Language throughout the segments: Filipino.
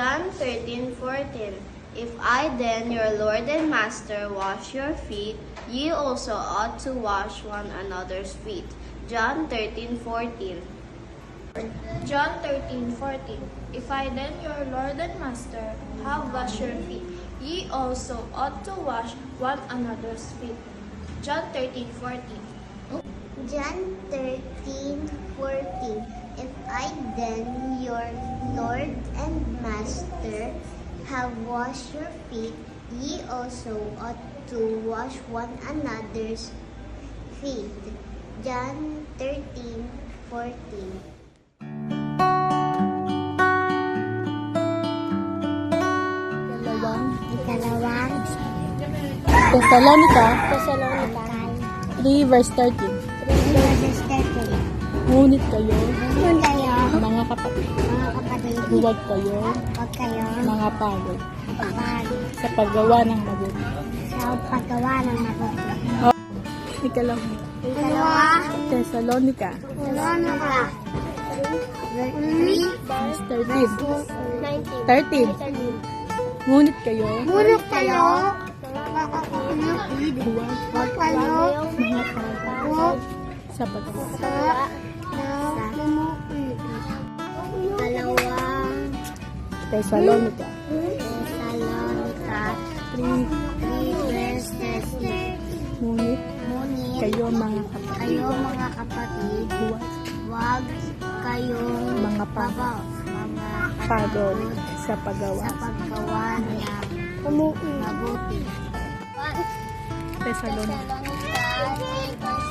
John 13:14 If I then, your Lord and Master, wash your feet, ye also ought to wash one another's feet. John 13:14 John 13:14 If I then your Lord and Master have washed your feet, ye also ought to wash one another's feet. John 13:14 John 13, 14. If I then, your Lord and Master, have washed your feet, ye also ought to wash one another's feet. John 13, 14. Dalawang Ikalawang Thessalonica Thessalonica 3 verse 13. 3 verses 13. Ngunit kayo, huwag kayo, huwag kayo mga pagod, sa paggawa ng mabuti. sa paggawa ng mabuti. Ikalawang Ikalawa, Thessalonica Thessalonica 3 verse 13. 19. 13. Ngunit kayo, Ngunit kayo, huwag kayo mga pagod sa paggawa. sa na Thessalonica Thessalonica 3 verses 10. Ngunit Ngunit kayo mga kapatid, kayo mga kapatid, huwag huwag kayong mga pagod mga pagod sa paggawa. sa paggawa ng mabuti. Thessalonica. Thessalonica 3 verse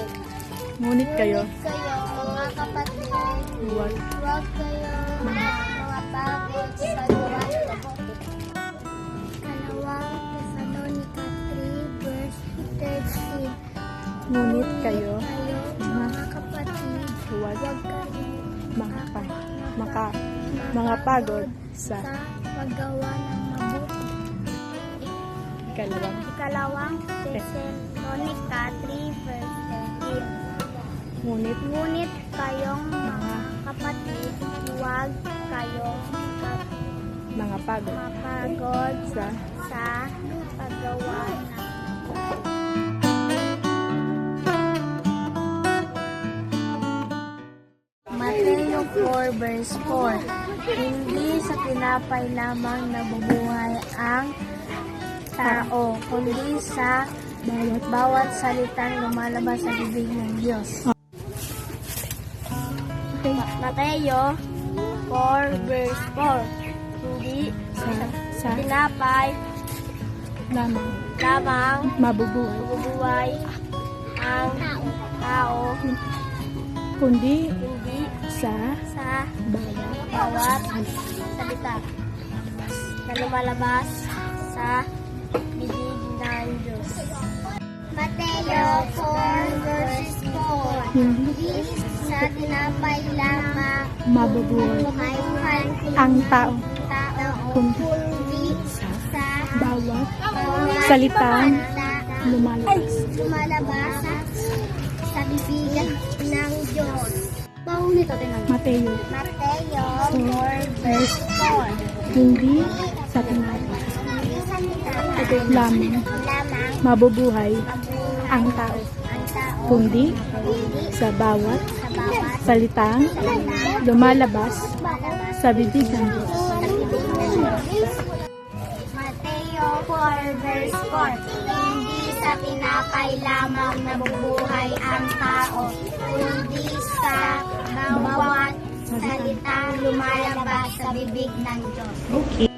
13. Ngunit kayo, Kayo mga kapatid, huwag huwag kayong mga, sa. Kalawang Thessalonica 3 verse 13. Ngunit kayo, Kayo mga kapatid, huwag mga pa, maka, mga pagod sa sa paggawa ng mabuti. ikalawang Ikalawang Thessalonica 3 verse 13. Ngunit Ngunit kayong mga kapatid, huwag kayong mga pagod. Mapagod sa? sa paggawa ng Mateo 4 verse 4 Hindi sa tinapay lamang nabubuhay ang tao, kundi sa bawat bawat salitang lumalabas sa bibig ng Diyos. Mateo 4 verse 4 Hindi. Sa, sa tinapay. Lamang. Lamang. Mabubuhay. Ang tao, kundi hindi sa sa bawat salita na lumalabas sa bibig ng Diyos. Mateo 4 verses 4 hindi sa tinapay lamang. Mabubuhay buhay ang tao. Kundi sa bawat salitang salita lumalabas. lumalabas sa bibig ng Diyos. Paulit natin ang Mateo. Mateo 4 verse 4 hindi sa tinapay. Lamang. Mabubuhay ang tao. kundi sa bawat salitang salita lumalabas lumalabas sa bibig ng Diyos. sa bibig ng Diyos. Mateo 4 verse 4 Hindi sa tinapay lamang nabubuhay ang tao, kundi sa bawat salitang lumalabas sa bibig ng Diyos. Okay.